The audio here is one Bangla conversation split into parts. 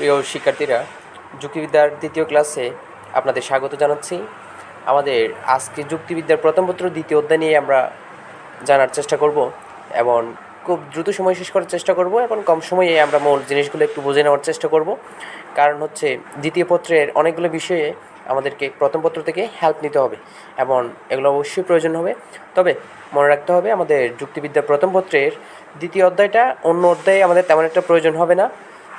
প্রিয় শিক্ষার্থীরা, যুক্তিবিদ্যার দ্বিতীয় ক্লাসে আপনাদের স্বাগত জানাচ্ছি। আমাদের আজকে যুক্তিবিদ্যার প্রথম পত্র, দ্বিতীয় অধ্যায় নিয়ে আমরা জানার চেষ্টা করব এবং খুব দ্রুত সময় শেষ করার চেষ্টা করব এবং কম সময়ে আমরা মূল জিনিসগুলো একটু বুঝে নেওয়ার চেষ্টা করব। কারণ হচ্ছে, দ্বিতীয় পত্রের অনেকগুলো বিষয়ে আমাদেরকে প্রথম পত্র থেকে হেল্প নিতে হবে এবং এগুলো অবশ্যই প্রয়োজন হবে। তবে মনে রাখতে হবে, আমাদের যুক্তিবিদ্যা প্রথম পত্রের দ্বিতীয় অধ্যায়টা অন্য অধ্যায়ে আমাদের তেমন একটা প্রয়োজন হবে না।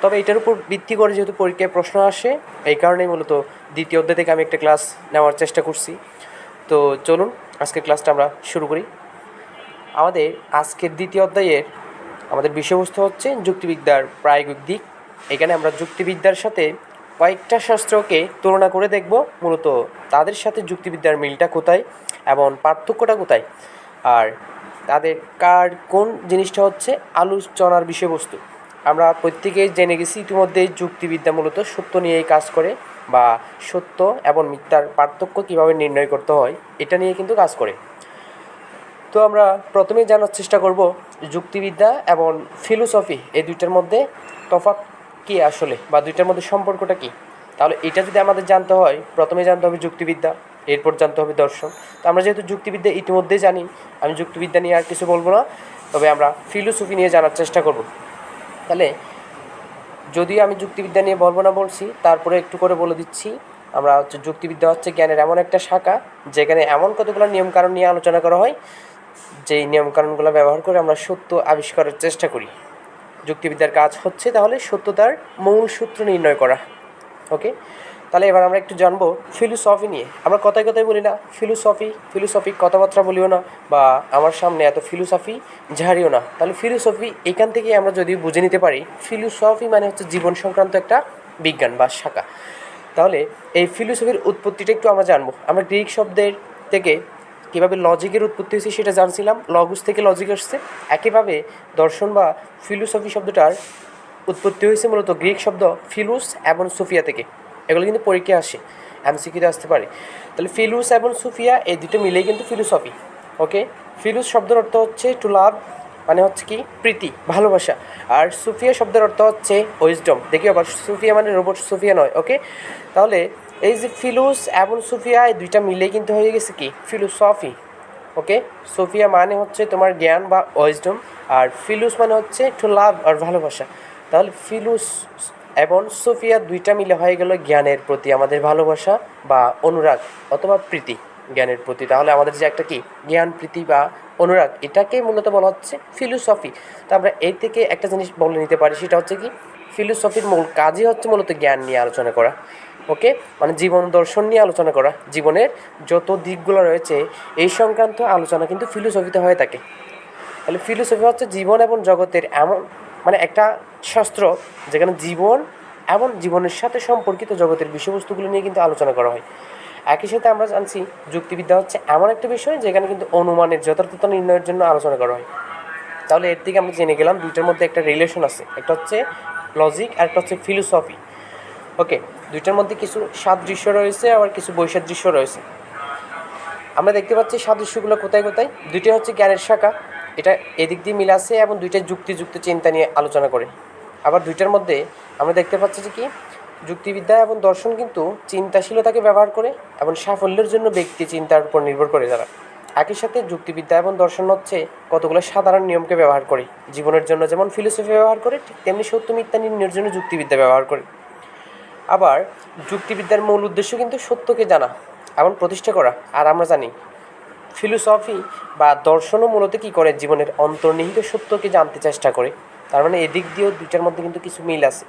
তবে এটার উপর ভিত্তি করে যেহেতু পরীক্ষায় প্রশ্ন আসে, এই কারণেই মূলত দ্বিতীয় অধ্যায় থেকে আমি একটা ক্লাস নেওয়ার চেষ্টা করছি। তো চলুন, আজকের ক্লাসটা আমরা শুরু করি। আমাদের আজকের দ্বিতীয় অধ্যায়ের আমাদের বিষয়বস্তু হচ্ছে যুক্তিবিদ্যার প্রায়োগিক দিক। এখানে আমরা যুক্তিবিদ্যার সাথে কয়েকটা শাস্ত্রকে তুলনা করে দেখব। মূলত তাদের সাথে যুক্তিবিদ্যার মিলটা কোথায় এবং পার্থক্যটা কোথায়? আর তাদের কার কোন জিনিসটা হচ্ছে আলোচনার বিষয়বস্তু? আমরা প্রত্যেকেই জেনে গেছি ইতিমধ্যে যুক্তিবিদ্যা মূলত সত্য নিয়েই কাজ করে বা সত্য এবং মিথ্যার পার্থক্য কীভাবে নির্ণয় করতে হয়, এটা নিয়ে কিন্তু কাজ করে। তো আমরা প্রথমেই জানার চেষ্টা করব যুক্তিবিদ্যা এবং ফিলোসফি, এই দুইটার মধ্যে তফাৎ কী আসলে বা দুইটার মধ্যে সম্পর্কটা কী? তাহলে এটা যদি আমাদের জানতে হয় প্রথমে জানতে হবে যুক্তিবিদ্যা, এরপর জানতে হবে দর্শন। তো আমরা যেহেতু যুক্তিবিদ্যা ইতিমধ্যেই জানি, আমি যুক্তিবিদ্যা নিয়ে আর কিছু বলব না, তবে আমরা ফিলোসফি নিয়ে জানার চেষ্টা করব। তাহলে যদিও আমি যুক্তিবিদ্যা নিয়ে বলব না বলছি, তারপরে একটু করে বলে দিচ্ছি। আমরা হচ্ছে যুক্তিবিদ্যা হচ্ছে জ্ঞানের এমন একটা শাখা, যেখানে এমন কতগুলো নিয়মকানুন নিয়ে আলোচনা করা হয়, যেই নিয়মকানুনগুলো ব্যবহার করে আমরা সত্য আবিষ্কারের চেষ্টা করি। যুক্তিবিদ্যার কাজ হচ্ছে তাহলে সত্যতার মূল সূত্র নির্ণয় করা। ওকে? তাহলে এবার আমরা একটু জানব ফিলোসফি নিয়ে। আমরা কথায় কথায় বলি না ফিলোসফি ফিলোসফি কথাবার্তা বলিও না বা আমার সামনে এত ফিলোসফি ঝাড়িও না। তাহলে ফিলোসফি এখান থেকে আমরা যদি বুঝে নিতে পারি ফিলোসফি মানে হচ্ছে জীবন সংক্রান্ত একটা বিজ্ঞান বা শাখা। তাহলে এই ফিলোসফির উৎপত্তিটা একটু আমরা জানব। আমরা গ্রিক শব্দের থেকে কীভাবে লজিকের উৎপত্তি হয়েছে সেটা জানছিলাম লগস থেকে লজিক আসছে। একইভাবে দর্শন বা ফিলোসফি শব্দটার উৎপত্তি হয়েছে মূলত গ্রিক শব্দ ফিলুস এবং সোফিয়া থেকে। এগুলো কিন্তু পরীক্ষায় আসে এমসিকিউতে আসতে পারে। তাহলে ফিলুস এবং সুফিয়া এই দুটো মিলেই কিন্তু ফিলোসফি, ওকে? ফিলুস শব্দের অর্থ হচ্ছে টু লাভ মানে হচ্ছে কি? প্রীতি, ভালোবাসা। আর সুফিয়া শব্দের অর্থ হচ্ছে ওয়েজডম দেখি আবার, সুফিয়া মানে রোবট সুফিয়া নয়, ওকে? তাহলে এই যে ফিলুস এবং সুফিয়া, এই দুইটা মিলে কিন্তু হয়ে গেছে কি? ফিলোসফি, ওকে? সোফিয়া মানে হচ্ছে তোমার জ্ঞান বা ওয়েজডম আর ফিলুস মানে হচ্ছে টু লাভ আর ভালোবাসা। তাহলে ফিলুস এবং সোফিয়া দুইটা মিলে হয়ে গেল জ্ঞানের প্রতি আমাদের ভালোবাসা বা অনুরাগ অথবা প্রীতি জ্ঞানের প্রতি। তাহলে আমাদের যে একটা কি? জ্ঞান, প্রীতি বা অনুরাগ, এটাকে মূলত বলা হচ্ছে ফিলোসফি তো আমরা এই থেকে একটা জিনিস বলে নিতে পারি, সেটা হচ্ছে কি? ফিলোসফির মূল কাজই হচ্ছে মূলত জ্ঞান নিয়ে আলোচনা করা, ওকে? মানে জীবন দর্শন নিয়ে আলোচনা করা। জীবনের যত দিকগুলো রয়েছে, এই সংক্রান্ত আলোচনা কিন্তু ফিলোসফিতে হয়ে থাকে। তাহলে ফিলোসফি হচ্ছে জীবন এবং জগতের এমন মানে একটা শাস্ত্র যেখানে জীবন এবং জীবনের সাথে সম্পর্কিত জগতের বিষয়বস্তুগুলো নিয়ে কিন্তু আলোচনা করা হয়। একই সাথে আমরা জানছি যুক্তিবিদ্যা হচ্ছে এমন একটা বিষয় যেখানে কিন্তু অনুমানের যথার্থতা নির্ণয়ের জন্য আলোচনা করা হয়। তাহলে এর থেকে আমরা জেনে গেলাম দুইটার মধ্যে একটা রিলেশন আছে, একটা হচ্ছে লজিক আর একটা হচ্ছে ফিলোসফি ওকে দুইটার মধ্যে কিছু সাদৃশ্য রয়েছে আবার কিছু বৈসাদৃশ্য রয়েছে। আমরা দেখতে পাচ্ছি সাদৃশ্যগুলো কোথায় কোথায়? দুইটা হচ্ছে জ্ঞানের শাখা। এটা এদিক দিয়ে মিল আছে এবং দুইটা যুক্তিযুক্ত চিন্তা নিয়ে আলোচনা করে। আবার দুইটার মধ্যে আমরা দেখতে পাচ্ছি যে কি, যুক্তিবিদ্যা এবং দর্শন কিন্তু চিন্তাশীলতাকে ব্যবহার করে এবং সাফল্যের জন্য ব্যক্তি চিন্তার উপর নির্ভর করে তারা। একই সাথে যুক্তিবিদ্যা এবং দর্শন হচ্ছে কতগুলো সাধারণ নিয়মকে ব্যবহার করে। জীবনের জন্য যেমন ফিলোসফি ব্যবহার করে, ঠিক তেমনি সত্য মিথ্যা নির্ণয়ের জন্য যুক্তিবিদ্যা ব্যবহার করে। আবার যুক্তিবিদ্যার মূল উদ্দেশ্য কিন্তু সত্যকে জানা এবং প্রতিষ্ঠা করা। আর আমরা জানি ফিলোসফি বা দর্শনও মূলত কী করে জীবনের অন্তর্নিহিত সত্যকে জানতে চেষ্টা করে। তার মানে এদিক দিয়েও দুইটার মধ্যে কিন্তু কিছু মিল আছে।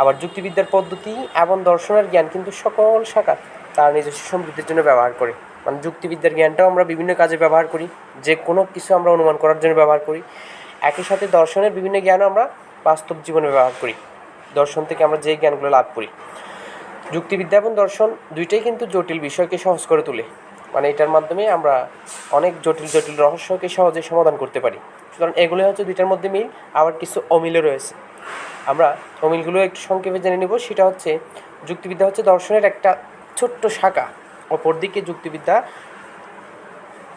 আবার যুক্তিবিদ্যার পদ্ধতি এবং দর্শনের জ্ঞান কিন্তু সকল শাখা তার নিজস্ব সমৃদ্ধির জন্য ব্যবহার করে। মানে যুক্তিবিদ্যার জ্ঞানটাও আমরা বিভিন্ন কাজে ব্যবহার করি, যে কোনো কিছু আমরা অনুমান করার জন্য ব্যবহার করি। একই সাথে দর্শনের বিভিন্ন জ্ঞানও আমরা বাস্তব জীবনে ব্যবহার করি। দর্শন থেকে আমরা যে জ্ঞানগুলো লাভ করি। যুক্তিবিদ্যা এবং দর্শন দুইটাই কিন্তু জটিল বিষয়কে সহজ করে তোলে। মানে এটার মাধ্যমে আমরা অনেক জটিল জটিল রহস্যকে সহজে সমাধান করতে পারি। সুতরাং এগুলো হচ্ছে দুইটার মধ্যে মিল, আবার কিছু অমিলও রয়েছে। আমরা অমিলগুলো একটু সংক্ষেপে জেনে নেব, সেটা হচ্ছে যুক্তিবিদ্যা হচ্ছে দর্শনের একটা ছোট্ট শাখা। অপরদিকে যুক্তিবিদ্যা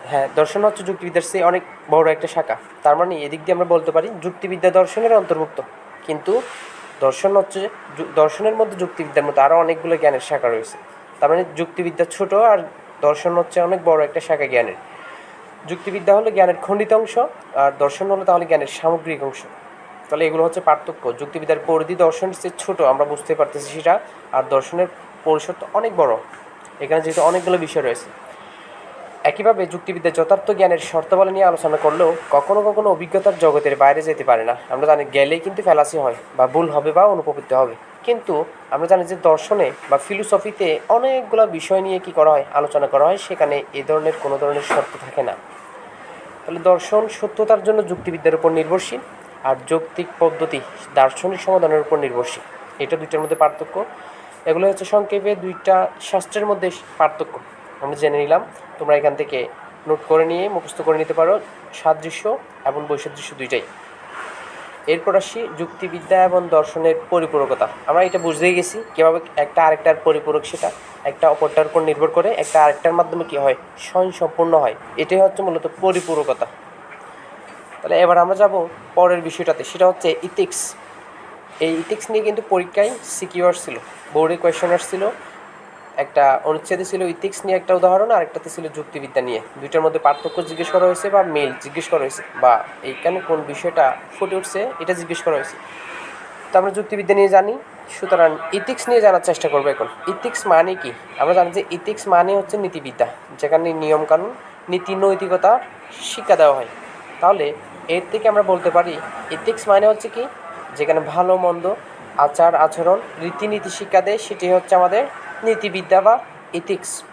হ্যাঁ দর্শন হচ্ছে যুক্তিবিদ্যার চেয়ে অনেক বড় একটা শাখা। তার মানে এদিক দিয়ে আমরা বলতে পারি যুক্তিবিদ্যা দর্শনের অন্তর্ভুক্ত। কিন্তু দর্শন হচ্ছে দর্শনের মধ্যে যুক্তিবিদ্যার মধ্যে আরও অনেকগুলো জ্ঞানের শাখা রয়েছে। তার মানে যুক্তিবিদ্যা ছোট আর দর্শন হচ্ছে অনেক বড় একটা শাখা জ্ঞানের। যুক্তিবিদ্যা হলো জ্ঞানের খণ্ডিত অংশ, আর দর্শন হলো তাহলে জ্ঞানের সামগ্রিক অংশ। তাহলে এগুলো হচ্ছে পার্থক্য। যুক্তিবিদ্যার পরিধি দর্শন যে ছোট, আমরা বুঝতে পারতেছি সেটা, আর দর্শনের পরিসর তো অনেক বড়। এখানে যেহেতু অনেকগুলো বিষয় রয়েছে। একইভাবে যুক্তিবিদ্যা যথার্থ জ্ঞানের শর্তাবলী নিয়ে আলোচনা করলেও কখনো কখনো অভিজ্ঞতার জগতের বাইরে যেতে পারে না। আমরা জানি গেলেই কিন্তু ফেলাসি হয়, বা ভুল হবে বা অনুপবিত হবে। কিন্তু আমরা জানি যে দর্শনে বা ফিলোসফিতে অনেকগুলো বিষয় নিয়ে কি করা হয়, আলোচনা করা হয়, সেখানে এ ধরনের কোনো ধরনের শর্ত থাকে না। তাহলে দর্শন সত্যতার জন্য যুক্তিবিদ্যার উপর নির্ভরশীল আর যৌক্তিক পদ্ধতি দার্শনিক সমাধানের উপর নির্ভরশীল। এটা দুইটার মধ্যে পার্থক্য। এগুলো হচ্ছে সংক্ষেপে দুইটা শাস্ত্রের মধ্যে পার্থক্য। আমরা জেনে নিলাম, তোমরা এখান থেকে নোট করে নিয়ে মুখস্থ করে নিতে পারো। সাদৃশ্য এবং বৈসাদৃশ্য দুইটাই। এরপর আসি যুক্তিবিদ্যা এবং দর্শনের পরিপূরকতা। আমরা এটা বুঝতেই গেছি কীভাবে একটা আরেকটার পরিপূরক সেটা একটা অপরটার উপর নির্ভর করে একটা আরেকটার মাধ্যমে কী হয় স্বয়ং সম্পূর্ণ হয়। এটাই হচ্ছে মূলত পরিপূরকতা। তাহলে এবার আমরা যাব পরের বিষয়টাতে, সেটা হচ্ছে ইথিক্স এই ইথিক্স নিয়ে কিন্তু পরীক্ষায় সিকিউর ছিল বোর্ডে কোয়েশন ছিল একটা অনুচ্ছেদে ছিল ইথিক্স নিয়ে একটা উদাহরণ, আর একটাতে ছিল যুক্তিবিদ্যা নিয়ে। দুইটার মধ্যে পার্থক্য জিজ্ঞেস করা হয়েছে বা মেল জিজ্ঞেস করা হয়েছে, বা এইখানে কোন বিষয়টা ফুটে উঠছে এটা জিজ্ঞেস করা হয়েছে। তো আমরা যুক্তিবিদ্যা নিয়ে জানি, সুতরাং ইথিক্স নিয়ে জানার চেষ্টা করব এখন। ইথিক্স মানে কি? আমরা জানি যে ইথিক্স মানে হচ্ছে নীতিবিদ্যা, যেখানে নিয়মকানুন, নীতি, নৈতিকতা শিক্ষা দেওয়া হয়। তাহলে এর থেকে আমরা বলতে পারি, ইথিক্স মানে হচ্ছে কি? যেখানে ভালো, মন্দ, আচার, আচরণ, রীতিনীতি শিক্ষা দেয়, সেটি হচ্ছে আমাদের নীতিবিদ্যা বা ইথিক্স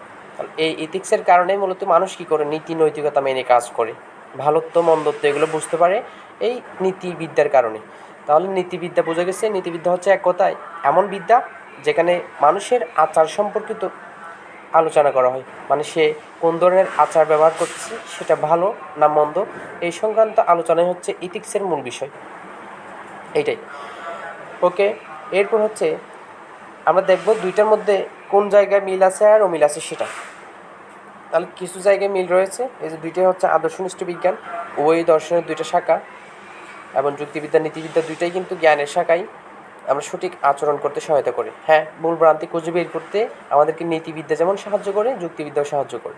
এই ইথিক্সের কারণে মূলত মানুষ কী করে? নীতি, নৈতিকতা মেনে কাজ করে। ভালোত্ব, মন্দত্ব এগুলো বুঝতে পারে এই নীতিবিদ্যার কারণে। তাহলে নীতিবিদ্যা বোঝা গেছে, নীতিবিদ্যা হচ্ছে এক কথায় এমন বিদ্যা যেখানে মানুষের আচার সম্পর্কিত আলোচনা করা হয়। মানে সে কোন ধরনের আচার ব্যবহার করছে, সেটা ভালো না মন্দ, এই সংক্রান্ত আলোচনাই হচ্ছে ইথিক্সের মূল বিষয়। এইটাই ওকে এরপর হচ্ছে আমরা দেখব দুইটার মধ্যে কোন জায়গায় মিল আছে আর অমিল আছে সেটা। তাহলে কিছু জায়গায় মিল রয়েছে। এই যে দুইটাই হচ্ছে আদর্শনিষ্ঠ বিজ্ঞান ওই দর্শনের দুইটা শাখা এবং যুক্তিবিদ্যা, নীতিবিদ্যা দুইটাই কিন্তু জ্ঞানের শাখাই। আমরা সঠিক আচরণ করতে সহায়তা করে। হ্যাঁ ভুল ভ্রান্তি খুঁজে বের করতে আমাদেরকে নীতিবিদ্যা যেমন সাহায্য করে, যুক্তিবিদ্যাও সাহায্য করে।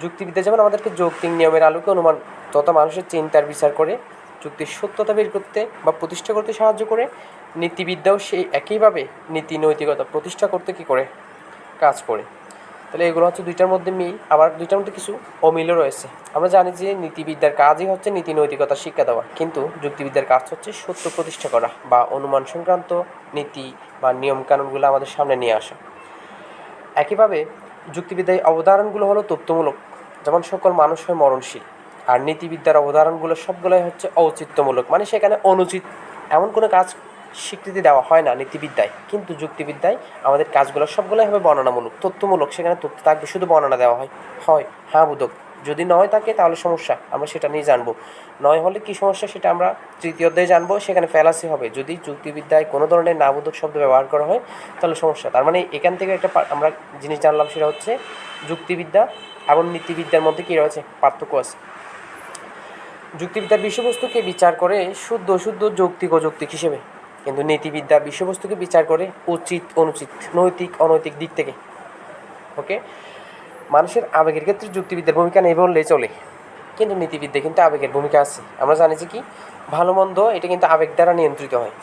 যুক্তিবিদ্যা যেমন আমাদেরকে যৌক্তিক নিয়মের আলোকে অনুমান তথা মানুষের চিন্তার বিচার করে। যুক্তির সত্যতা বের করতে বা প্রতিষ্ঠা করতে সাহায্য করে, নীতিবিদ্যাও সেই একইভাবে নীতি নৈতিকতা প্রতিষ্ঠা করতে কী করে? কাজ করে। তাহলে এগুলো হচ্ছে দুইটার মধ্যে মিল। আবার দুইটার মধ্যে কিছু অমিলও রয়েছে। আমরা জানি যে নীতিবিদ্যার কাজই হচ্ছে নীতি নৈতিকতা শিক্ষা দেওয়া। কিন্তু যুক্তিবিদ্যার কাজ হচ্ছে সত্য প্রতিষ্ঠা করা বা অনুমান সংক্রান্ত নীতি বা নিয়মকানুনগুলো আমাদের সামনে নিয়ে আসা। একইভাবে যুক্তিবিদ্যায় অবধারণগুলো হলো তথ্যমূলক। যেমন সকল মানুষ হয় মরণশীল। আর নীতিবিদ্যার অবধারণগুলো সবগুলোই হচ্ছে ঔচিত্যমূলক। মানে সেখানে অনুচিত, এমন কোনো কাজ স্বীকৃতি দেওয়া হয় না নীতিবিদ্যায়। কিন্তু যুক্তিবিদ্যায় আমাদের কাজগুলো সবগুলোই হবে বর্ণনামূলক, তথ্যমূলক। সেখানে তথ্য থাকবে, শুধু বর্ণনা দেওয়া হয়। হয় হ্যাঁ বোধক। যদি নয় থাকে তাহলে সমস্যা, আমরা সেটা নিয়ে জানব। নয় হলে কি সমস্যা সেটা আমরা তৃতীয় অধ্যায়ে জানব, সেখানে ফেলাসি হবে। যদি যুক্তিবিদ্যায় কোনো ধরনের নাবোধক শব্দ ব্যবহার করা হয়, তাহলে সমস্যা। তার মানে এখান থেকে একটা আমরা জিনিস জানলাম সেটা হচ্ছে যুক্তিবিদ্যা এবং নীতিবিদ্যার মধ্যে কী রয়েছে? পার্থক্য আছে। যুক্তিবিদ্যার বিষয়বস্তুকে বিচার করে শুদ্ধ শুদ্ধ যৌক্তিক অযৌক্তিক হিসেবে, কিন্তু নীতিবিদ্যা বিষয়বস্তুকে বিচার করে উচিত, অনুচিত, নৈতিক, অনৈতিক দিক থেকে। ওকে? মানুষের আবেগের ক্ষেত্রে যুক্তিবিদ্যার ভূমিকা নেই বললেই চলে, কিন্তু নীতিবিদ্যা কিন্তু আবেগের ভূমিকা আছে। আমরা জানি যে কি? ভালো, মন্দ, এটা কিন্তু আবেগ দ্বারা নিয়ন্ত্রিত হয়।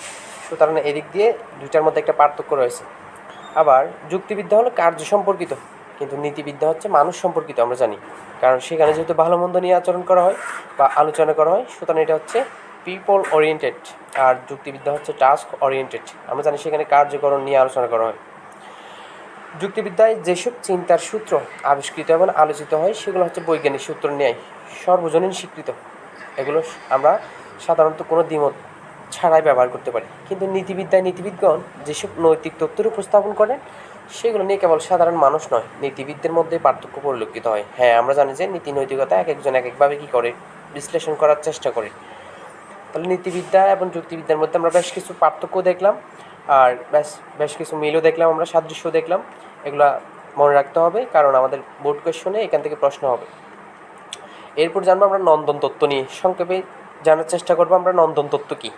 সুতরাং এদিক দিয়ে দুইটার মধ্যে একটা পার্থক্য রয়েছে। আবার যুক্তিবিদ্যা হলো কার্য সম্পর্কিত। কিন্তু নীতিবিদ্যা হচ্ছে মানুষ সম্পর্কিত, আমরা জানি। কারণ সেখানে যেহেতু ভালো মন্দ নিয়ে আচরণ করা হয় বা আলোচনা করা হয়, সুতরাং এটা হচ্ছে পিপল ওরিয়েন্টেড আর যুক্তিবিদ্যা হচ্ছে টাস্ক ওরিয়েন্টেড আমরা জানি সেখানে কার্যকরণ নিয়ে আলোচনা করা হয়। যুক্তিবিদ্যায় যেসব চিন্তার সূত্র আবিষ্কৃত এবং আলোচিত হয়, সেগুলো হচ্ছে বৈজ্ঞানিক সূত্র ন্যায়, সর্বজনীন স্বীকৃত। এগুলো আমরা সাধারণত কোনো দ্বিমত ছাড়াই ব্যবহার করতে পারি। কিন্তু নীতিবিদ্যায় নীতিবিদগণ যেসব নৈতিক তথ্যের উপস্থাপন করেন, সেগুলো নিয়ে কেবল সাধারণ মানুষ নয়, নীতিবিদদের মধ্যে পার্থক্য পরিলক্ষিত হয়। হ্যাঁ আমরা জানি যে নীতি নৈতিকতা এক একজন এক একভাবে কী করে? বিশ্লেষণ করার চেষ্টা করে। তাহলে নীতিবিদ্যা এবং যুক্তিবিদ্যার মধ্যে আমরা বেশ কিছু পার্থক্য দেখলাম, আর বেশ বেশ কিছু মিলও দেখলাম, আমরা সাদৃশ্য দেখলাম। এগুলা মনে রাখতে হবে, কারণ আমাদের বোর্ড কোয়েশনে এখান থেকে প্রশ্ন হবে। এরপর জানব আমরা নন্দন তত্ত্ব নিয়ে। সংক্ষেপে জানার চেষ্টা করব আমরা নন্দন তত্ত্ব কী?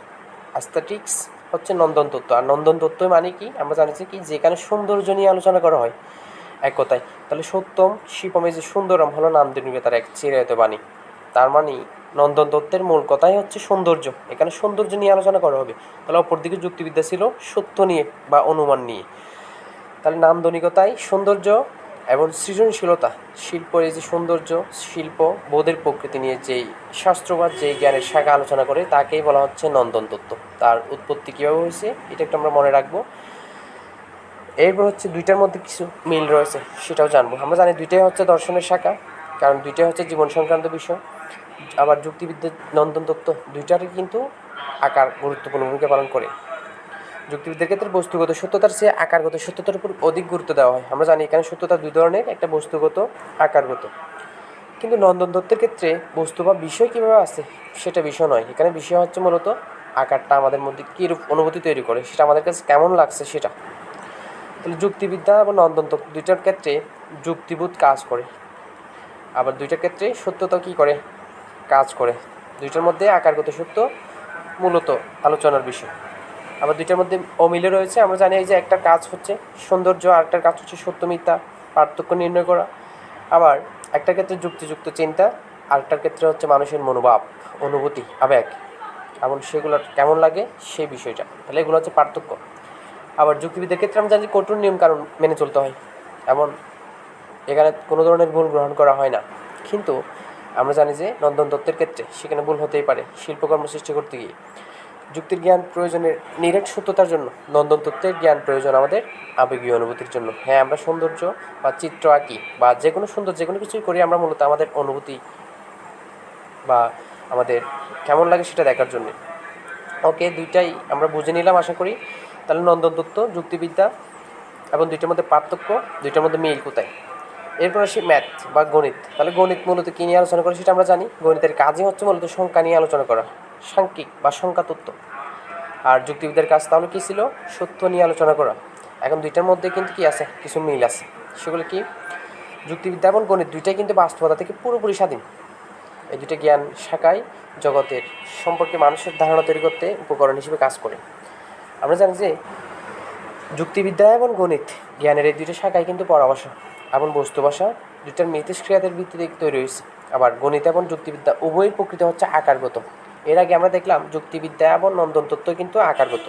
অ্যাস্থেটিক্স হচ্ছে নন্দন তত্ত্ব। আর নন্দন তত্ত্ব মানে কি? আমরা জানিছি কি যেখানে সৌন্দর্য নিয়ে আলোচনা করা হয় এক কথায়। তাহলে সত্যম শিবমে যে সুন্দরম হলো নান্দনিক তার এক চিরায়ত বাণী। তার মানে নন্দন তত্ত্বের মূল কথাই হচ্ছে সৌন্দর্য। এখানে সৌন্দর্য নিয়ে আলোচনা করা হবে। তাহলে অপরদিকে যুক্তিবিদ্যা ছিল সত্য নিয়ে বা অনুমান নিয়ে। তাহলে নান্দনিকতায় সৌন্দর্য এবং সৃজনশীলতা শিল্পের যে সৌন্দর্য, শিল্প, বোধের প্রকৃতি নিয়ে যেই শাস্ত্রবাদ, যেই জ্ঞানের শাখা আলোচনা করে, তাকেই বলা হচ্ছে নন্দন তত্ত্ব। তার উৎপত্তি কীভাবে হয়েছে, এটা একটু আমরা মনে রাখব। এরপর হচ্ছে দুইটার মধ্যে কিছু মিল রয়েছে, সেটাও জানব। আমরা জানি দুইটাই হচ্ছে দর্শনের শাখা, কারণ দুইটাই হচ্ছে জীবন সংক্রান্ত বিষয়। আবার যুক্তিবিদ্যা, নন্দন তত্ত্ব, দুইটারই কিন্তু আকার গুরুত্বপূর্ণ ভূমিকা পালন করে। যুক্তিবিদ্যার ক্ষেত্রে বস্তুগত সত্যতার চেয়ে আকারগত সত্যতার উপর অধিক গুরুত্ব দেওয়া হয়। আমরা জানি এখানে সত্যতা দুই ধরনের, একটা বস্তুগত, আকারগত। কিন্তু নন্দন দত্তের ক্ষেত্রে বস্তু বা বিষয় কীভাবে আছে, সেটা বিষয় নয়। এখানে বিষয় হচ্ছে মূলত আকারটা আমাদের মধ্যে কীরূপ অনুভূতি তৈরি করে, সেটা আমাদের কাছে কেমন লাগছে সেটা। তাহলে যুক্তিবিদ্যা এবং নন্দন তত্ত্ব দুইটার ক্ষেত্রে যুক্তিবোধ কাজ করে। আবার দুইটার ক্ষেত্রে সত্যতা কী করে, কাজ করে। দুইটার মধ্যে আকারগত সত্য মূলত আলোচনার বিষয়। আবার দুইটার মধ্যে অমিলে রয়েছে। আমরা জানি এই যে একটা কাজ হচ্ছে সৌন্দর্য, আর আরেকটার কাজ হচ্ছে সত্য মিথ্যা, পার্থক্য নির্ণয় করা। আবার একটা ক্ষেত্রে যুক্তিযুক্ত চিন্তা আরেকটার ক্ষেত্রে হচ্ছে মানুষের মনোভাব, অনুভূতি, আবেগ। এবং সেগুলোর কেমন লাগে সেই বিষয়টা। তাহলে এগুলো হচ্ছে পার্থক্য। আবার যুক্তিবিদ্যার ক্ষেত্রে আমরা জানি কঠোর নিয়ম কারণ মেনে চলতে হয়। এমন এখানে কোনো ধরনের ভুল গ্রহণ করা হয় না। কিন্তু আমরা জানি যে নন্দন দত্তের ক্ষেত্রে সেখানে ভুল হতেই পারে। শিল্পকর্ম সৃষ্টি করতে গিয়ে। যুক্তির জ্ঞান প্রয়োজনের নিরেট সত্যতার জন্য, নন্দন তত্ত্বের জ্ঞান প্রয়োজন আমাদের আবেগীয় অনুভূতির জন্য। হ্যাঁ আমরা সৌন্দর্য বা চিত্র আঁকি বা যে কোনো সুন্দর যে কোনো কিছুই করি আমরা মূলত আমাদের অনুভূতি বা আমাদের কেমন লাগে সেটা দেখার জন্য। ওকে, দুইটাই আমরা বুঝে নিলাম, আশা করি। তাহলে নন্দন তত্ত্ব, যুক্তিবিদ্যা এবং দুইটার মধ্যে পার্থক্য, দুইটার মধ্যে মিল কোথায়? এরপর আসি ম্যাথ বা গণিত। তাহলে গণিত মূলত কী নিয়ে আলোচনা করে সেটা আমরা জানি। গণিতের কাজই হচ্ছে মূলত সংখ্যা নিয়ে আলোচনা করা। সাংখ্যিক বা সংখ্যা তত্ত্ব আর যুক্তিবিদ্যার কাজ তাহলে কী ছিল? সত্য নিয়ে আলোচনা করা। এখন দুইটার মধ্যে কিন্তু কি আছে? কিছু মিল আছে। সেগুলো কি? যুক্তিবিদ্যা এবং গণিত দুইটাই কিন্তু বাস্তবতা থেকে পুরোপুরি স্বাধীন। এই দুইটা জ্ঞান শাখায় জগতের সম্পর্কে মানুষের ধারণা তৈরি করতে উপকরণ হিসেবে কাজ করে। আমরা জানি যে যুক্তিবিদ্যা এবং গণিত জ্ঞানের এই দুইটা শাখায় কিন্তু পরামর্শ এবং বস্তু ভাষা দুইটার মিথস্ক্রিয়াদের ভিত্তিতে তৈরি হয়েছে। আবার গণিত এবং যুক্তিবিদ্যা উভয়ের প্রকৃতি হচ্ছে আকারগত। এর আগে আমরা দেখলাম যুক্তিবিদ্যা এবং নন্দন তত্ত্ব কিন্তু আকারগত।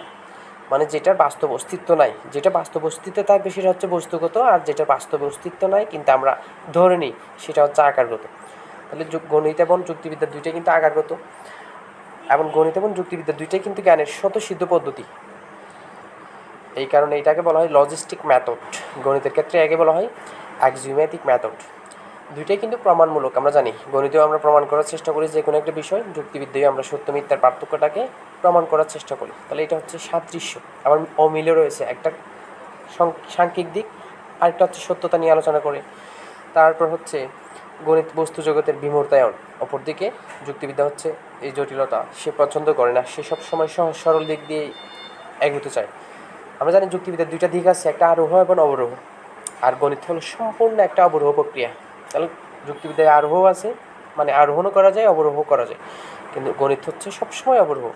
মানে যেটার বাস্তব অস্তিত্ব নাই। যেটা বাস্তব অস্তিত্ব থাকবে সেটা হচ্ছে বস্তুগত, আর যেটা বাস্তব অস্তিত্ব নাই কিন্তু আমরা ধরে নিই সেটা হচ্ছে আকারগত। তাহলে গণিত এবং যুক্তিবিদ্যা দুইটাই কিন্তু আকারগত। এবং গণিত এবং যুক্তিবিদ্যা দুইটাই কিন্তু জ্ঞানের স্বতঃসিদ্ধ পদ্ধতি। এই কারণে এটাকে বলা হয় লজিস্টিক ম্যাথড গণিতের ক্ষেত্রে আগে বলা হয় অ্যাক্সিওম্যাটিক ম্যাথড দুইটাই কিন্তু প্রমাণমূলক, আমরা জানি। গণিতেও আমরা প্রমাণ করার চেষ্টা করি যে কোনো একটা বিষয় যুক্তিবিদ্যায় আমরা সত্য মিথ্যার পার্থক্যটাকে প্রমাণ করার চেষ্টা করি। তাহলে এটা হচ্ছে সাদৃশ্য। আবার অমিলে রয়েছে। একটা সাংখ্যিক দিক, আরেকটা হচ্ছে সত্যতা নিয়ে আলোচনা করে। তারপর হচ্ছে গণিত বস্তু জগতের বিমূর্তায়ন। অপরদিকে যুক্তিবিদ্যা হচ্ছে এই জটিলতা, সে পছন্দ করে না, সে সব সময় সহজ, সরল দিক দিয়ে এগোতে চায়। আমরা জানি যুক্তিবিদ্যার দুইটা দিক আছে, একটা আরোহ এবং অবরোহ। আর গণিত হলো সম্পূর্ণ একটা অবরোহ প্রক্রিয়া। তাহলে যুক্তিবিদ্যায় আরোহ আছে মানে আরোহণও করা যায় অবরোহ করা যায়। কিন্তু গণিত হচ্ছে সবসময় অবরোহ।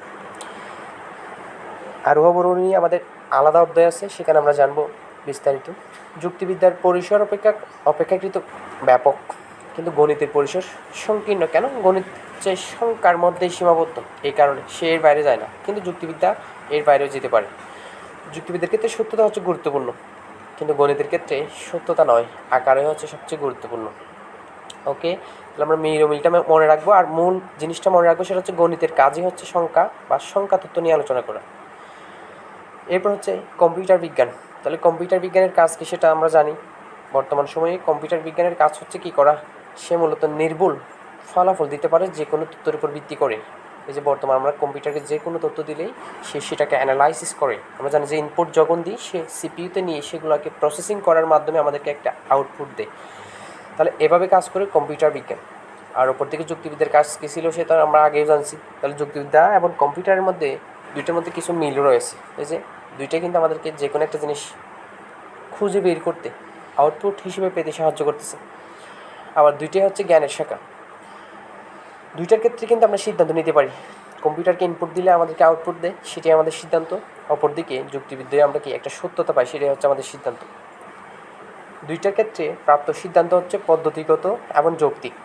আরোহ অবরোহ নিয়ে আমাদের আলাদা অধ্যায় আছে, সেখানে আমরা জানব বিস্তারিত। যুক্তিবিদ্যার পরিসর অপেক্ষা, অপেক্ষাকৃত ব্যাপক, কিন্তু গণিতের পরিসর সংকীর্ণ কেন? গণিত হচ্ছে সংখ্যার মধ্যেই সীমাবদ্ধ, এই কারণে সে এর বাইরে যায় না। কিন্তু যুক্তিবিদ্যা এর বাইরেও যেতে পারে। যুক্তিবিদ্যার ক্ষেত্রে সত্যতা হচ্ছে গুরুত্বপূর্ণ। কিন্তু গণিতের ক্ষেত্রে সত্যতা নয়, আকারে হচ্ছে সবচেয়ে গুরুত্বপূর্ণ। ওকে? তাহলে আমরা মিল মিলটা মনে রাখব, আর মূল জিনিসটা মনে রাখব সেটা হচ্ছে গণিতের কাজই হচ্ছে সংখ্যা বা সংখ্যা তত্ত্ব নিয়ে আলোচনা করা। এরপর হচ্ছে কম্পিউটার বিজ্ঞান। তাহলে কম্পিউটার বিজ্ঞানের কাজ কি সেটা আমরা জানি। বর্তমান সময়ে কম্পিউটার বিজ্ঞানের কাজ হচ্ছে কি করা? সে মূলত নির্ভুল ফলাফল দিতে পারে যে কোনো তথ্যের উপর ভিত্তি করে। এই যে বর্তমান আমরা কম্পিউটারকে যে কোনো তথ্য দিলেই সে সেটাকে অ্যানালাইসিস করে। আমরা জানি যে ইনপুট যখন দিই, সে সিপিইউতে নিয়ে সেগুলোকে প্রসেসিং করার মাধ্যমে আমাদেরকে একটা আউটপুট দেয়। তাহলে এভাবে কাজ করে কম্পিউটার বিজ্ঞান। আর ওপর থেকে যুক্তিবিদ্যার কাজ কী ছিল সেটা আমরা আগেও জানছি। তাহলে যুক্তিবিদ্যা এবং কম্পিউটারের মধ্যে দুইটার মধ্যে কিছু মিল রয়েছে। এই যে দুইটাই কিন্তু আমাদেরকে যে কোনো একটা জিনিস খুঁজে বের করতে আউটপুট হিসেবে পেতে সাহায্য করতেছে। আবার দুইটাই হচ্ছে জ্ঞানের শাখা। দুইটার ক্ষেত্রে কিন্তু আমরা সিদ্ধান্ত নিতে পারি। কম্পিউটারকে ইনপুট দিলে আমাদেরকে আউটপুট দেয়, সেটাই আমাদের সিদ্ধান্ত। অপরদিকে যুক্তিবিদ্যায় আমরা কি একটা সত্যতা পাই, সেটাই হচ্ছে আমাদের সিদ্ধান্ত। দুইটার ক্ষেত্রে প্রাপ্ত সিদ্ধান্ত হচ্ছে পদ্ধতিগত এবং যৌক্তিক।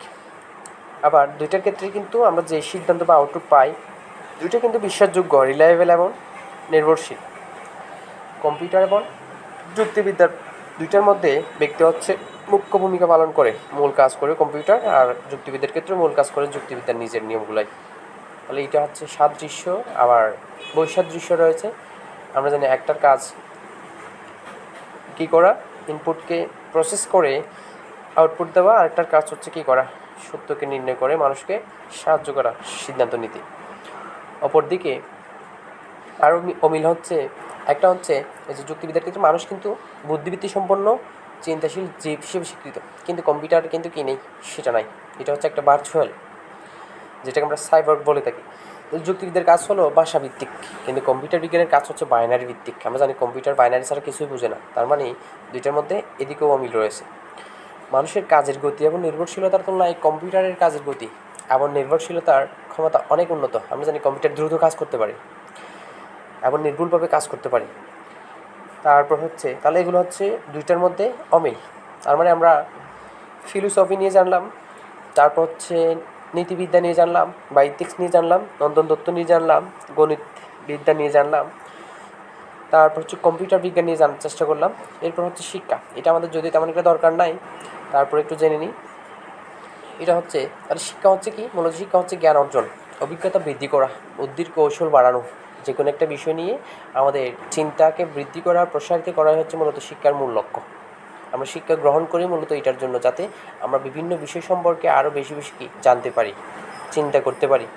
আবার দুইটার ক্ষেত্রে কিন্তু আমরা যে সিদ্ধান্ত বা আউটপুট পাই, দুইটা কিন্তু বিশ্বাসযোগ্য রিলায়েবল এবং নির্ভরশীল। কম্পিউটার এবং যুক্তিবিদ্যার দুইটার মধ্যে ব্যক্তি হচ্ছে মুখ্য ভূমিকা পালন করে, মূল কাজ করে কম্পিউটার আর যুক্তিবিদ্যার ক্ষেত্রে মূল কাজ করে যুক্তিবিদ্যার নিজের নিয়মগুলাই। তাহলে এটা হচ্ছে সাদৃশ্য, আবার বৈসাদৃশ্য রয়েছে। আমরা জানি একটার কাজ কি করা? ইনপুটকে প্রসেস করে আউটপুট দেওয়া, আরেকটার কাজ হচ্ছে কি করা? সত্যকে নির্ণয় করে মানুষকে সাহায্য করা, সিদ্ধান্ত নিতে। অপরদিকে আরও অমিল হচ্ছে একটা হচ্ছে, এই যে যুক্তিবিদ্যার ক্ষেত্রে মানুষ কিন্তু বুদ্ধিবৃত্তি সম্পন্ন চিন্তাশীল, জীব হিসেবে স্বীকৃত। কিন্তু কম্পিউটার কিন্তু কি নেই? সেটা নাই। এটা হচ্ছে একটা ভার্চুয়াল যেটাকে আমরা সাইবার বলে থাকি। যুক্তিবিদ্যার কাজ হলো ভাষাভিত্তিক। কিন্তু কম্পিউটার বিজ্ঞানের কাজ হচ্ছে বাইনারি ভিত্তিক। আমরা জানি কম্পিউটার বাইনারি ছাড়া কিছুই বোঝে না। তার মানে দুইটার মধ্যে এদিকেও অমিল রয়েছে। মানুষের কাজের গতি এবং নির্ভরশীলতার তুলনায় কম্পিউটারের কাজের গতি এবং নির্ভরশীলতার ক্ষমতা অনেক উন্নত। আমরা জানি কম্পিউটার দ্রুত কাজ করতে পারে। এবং নির্ভুলভাবে কাজ করতে পারি। তারপর হচ্ছে, তাহলে এগুলো হচ্ছে দুইটার মধ্যে অমিল। তার মানে আমরা ফিলোসফি নিয়ে জানলাম, তারপর হচ্ছে নীতিবিদ্যা নিয়ে জানলাম বা ইথিক্স নিয়ে জানলাম নন্দন দত্ত নিয়ে জানলাম গণিত বিদ্যা নিয়ে জানলাম, তারপর হচ্ছে কম্পিউটার বিজ্ঞান নিয়ে জানার চেষ্টা করলাম, এরপর হচ্ছে শিক্ষা। এটা আমাদের যদি তেমন একটা দরকার নাই, তারপর একটু জেনে নিই। এটা হচ্ছে, তাহলে শিক্ষা হচ্ছে কি? মূলত শিক্ষা হচ্ছে জ্ঞান অর্জন, অভিজ্ঞতা বৃদ্ধি করা, বুদ্ধির কৌশল বাড়ানো। যে কোনো একটা বিষয় নিয়ে আমাদের চিন্তাকে বৃদ্ধি করা, প্রসারিত করা হচ্ছে মূলত শিক্ষার মূল লক্ষ্য। আমরা শিক্ষা গ্রহণ করি মূলত এটার জন্য যাতে আমরা বিভিন্ন বিষয় সম্পর্কে আরও বেশি বেশি কি জানতে পারি, চিন্তা করতে পারি।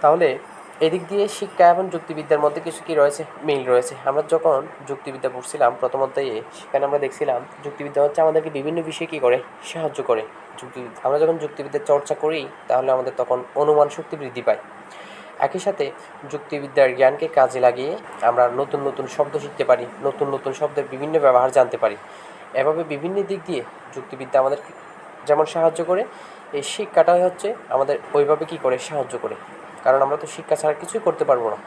তাহলে এদিক দিয়ে শিক্ষা এবং যুক্তিবিদ্যার মধ্যে কিছু কি রয়েছে? মিল রয়েছে। আমরা যখন যুক্তিবিদ্যা পড়ছিলাম, প্রথম অধ্যায়ে সেখানে আমরা দেখছিলাম যুক্তিবিদ্যা হচ্ছে আমাদেরকে বিভিন্ন বিষয়ে কী করে? সাহায্য করে। যুক্তিবিদ্যা আমরা যখন যুক্তিবিদ্যার চর্চা করি, তাহলে আমাদের তখন অনুমান শক্তি বৃদ্ধি পায়। একই সাথে যুক্তিবিদ্যার জ্ঞানকে কাজে লাগিয়ে আমরা নতুন নতুন শব্দ শিখতে পারি, নতুন নতুন শব্দের বিভিন্ন ব্যবহার জানতে পারি। এভাবে বিভিন্ন দিক দিয়ে যুক্তিবিদ্যা আমাদের যেমন সাহায্য করে, এই শিক্ষাটাই হচ্ছে আমাদের ওইভাবে কী করে সাহায্য করে। কারণ আমরা তো শিক্ষা ছাড়া কিছুই করতে পারব না।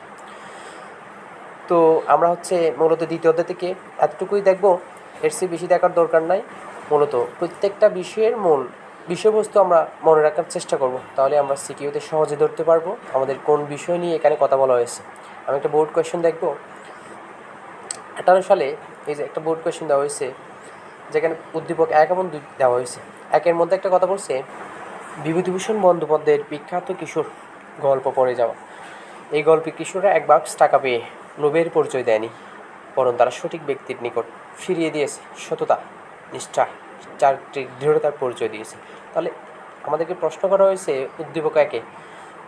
তো আমরা হচ্ছে মূলত দ্বিতীয় অধ্যায় থেকে এতটুকুই দেখব। এর চেয়ে বেশি দেখার দরকার নাই। মূলত প্রত্যেকটা বিষয়ের মূল বিষয়বস্তু আমরা মনে রাখার চেষ্টা করব। তাহলে আমরা সিকিউতে সহজে ধরতে পারব আমাদের কোন বিষয় নিয়ে এখানে কথা বলা হয়েছে। আমি একটা বোর্ড কোয়েশ্চেন দেখব। আঠারো সালে এই যে একটা বোর্ড কোয়েশ্চেন দেওয়া হয়েছে, যেখানে উদ্দীপক এক এবং দুই দেওয়া হয়েছে। একের মধ্যে একটা কথা বলছে, বিভূতিভূষণ বন্দ্যোপাধ্যায়ের বিখ্যাত কিশোর গল্প পড়ে যাওয়া এই গল্পে কিশোররা এক বাক্স টাকা পেয়ে লোভের পরিচয় দেয়নি, বরং তারা সঠিক ব্যক্তির নিকট ফিরিয়ে দিয়েছে সততা, নিষ্ঠা চারিত্রিক দৃঢ়তার পরিচয় দিয়েছে। তাহলে আমাদেরকে প্রশ্ন করা হয়েছে, উদ্দীপক একে।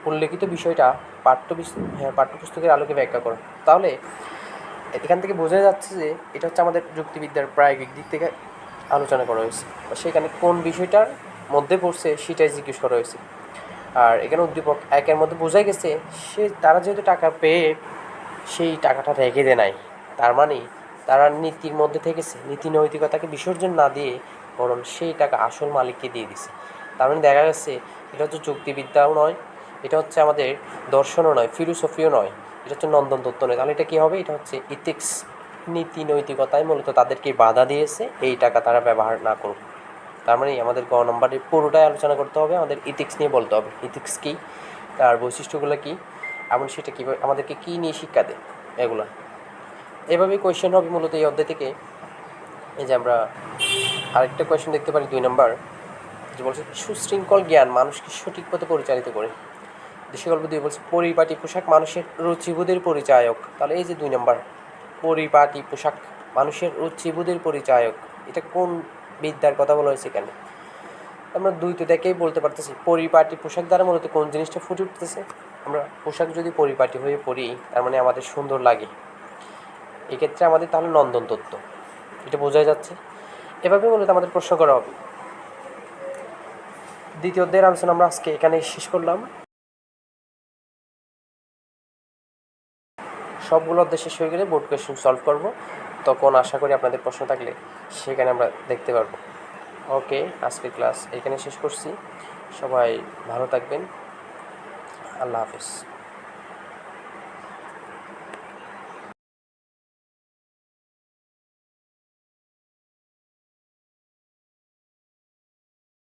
উল্লেখিত বিষয়টা পাঠ্য হ্যাঁ পাঠ্যপুস্তকের আলোকে ব্যাখ্যা করো। তাহলে এখান থেকে বোঝা যাচ্ছে যে এটা হচ্ছে আমাদের যুক্তিবিদ্যার প্রায়োগিক দিক থেকে আলোচনা করা হয়েছে। সেখানে কোন বিষয়টার মধ্যে পড়ছে সেটাই জিজ্ঞেস করা হয়েছে। আর এখানে উদ্দীপক একের মধ্যে বোঝাই গেছে, সে, তারা যেহেতু টাকা পেয়ে সেই টাকাটা রেখে দেয় নাই, তার মানে তারা নীতির মধ্যে থেকেছে। নীতি নৈতিকতাকে বিসর্জন না দিয়ে বরং সেই টাকা আসল মালিককে দিয়ে দিছে। তার মানে দেখা গেছে, এটা হচ্ছে যুক্তিবিদ্যাও নয়, এটা হচ্ছে আমাদের দর্শনও নয়, ফিলোসফিও নয়, এটা হচ্ছে নন্দন তত্ত্ব নয়। তাহলে এটা কী হবে? এটা হচ্ছে ইথিক্স, নীতি, নৈতিকতায় মূলত তাদেরকে বাধা দিয়েছে, এই টাকা তারা ব্যবহার না করুক। তার মানে আমাদের গ নম্বরের পুরোটাই আলোচনা করতে হবে, আমাদের ইথিক্স নিয়ে বলতে হবে। ইথিক্স কী? তার বৈশিষ্ট্যগুলো কী? এবং সেটা কীভাবে আমাদেরকে কী নিয়ে শিক্ষা দেয়? এগুলো। এভাবেই কোয়েশ্চেন হবে মূলত এই অধ্যায় থেকে। এই যে আমরা আরেকটা কোয়েশ্চেন দেখতে পারি দুই নম্বর যে বলছে, সুশৃঙ্খল জ্ঞান মানুষকে সঠিক পথে পরিচালিত করে। দেশে গল্প দুই বলছে, পরিপাটি পোশাক মানুষের রুচিবোধের পরিচায়ক। তাহলে এই যে দুই নম্বর পরিপাটি পোশাক মানুষের রুচিবোধের পরিচায়ক। এটা কোন বিদ্যার কথা বলা হয়েছে এখানে? আমরা দুই তো দেখেই বলতে পারতেছি, পরিপাটি পোশাক দ্বারা মূলত কোন জিনিসটা ফুটে উঠতেছে? আমরা পোশাক যদি পরিপাটি হয়ে পরি তার মানে আমাদের সুন্দর লাগে। এক্ষেত্রে আমাদের তাহলে নন্দন তত্ত্ব, এটা বোঝা যাচ্ছে। এভাবে মূলত আমাদের প্রশ্ন করা হবে। দ্বিতীয় অধ্যায়ের আলোচনা আমরা আজকে এখানে শেষ করলাম। সবগুলো অধ্যায় শেষ হয়ে গেলে বোর্ড কোয়েশ্চেন সলভ করব। তখন আশা করি আপনাদের প্রশ্ন থাকলে সেখানে আমরা দেখতে পারব। ওকে আজকের ক্লাস এখানে শেষ করছি। সবাই ভালো থাকবেন। আল্লাহ হাফিজ।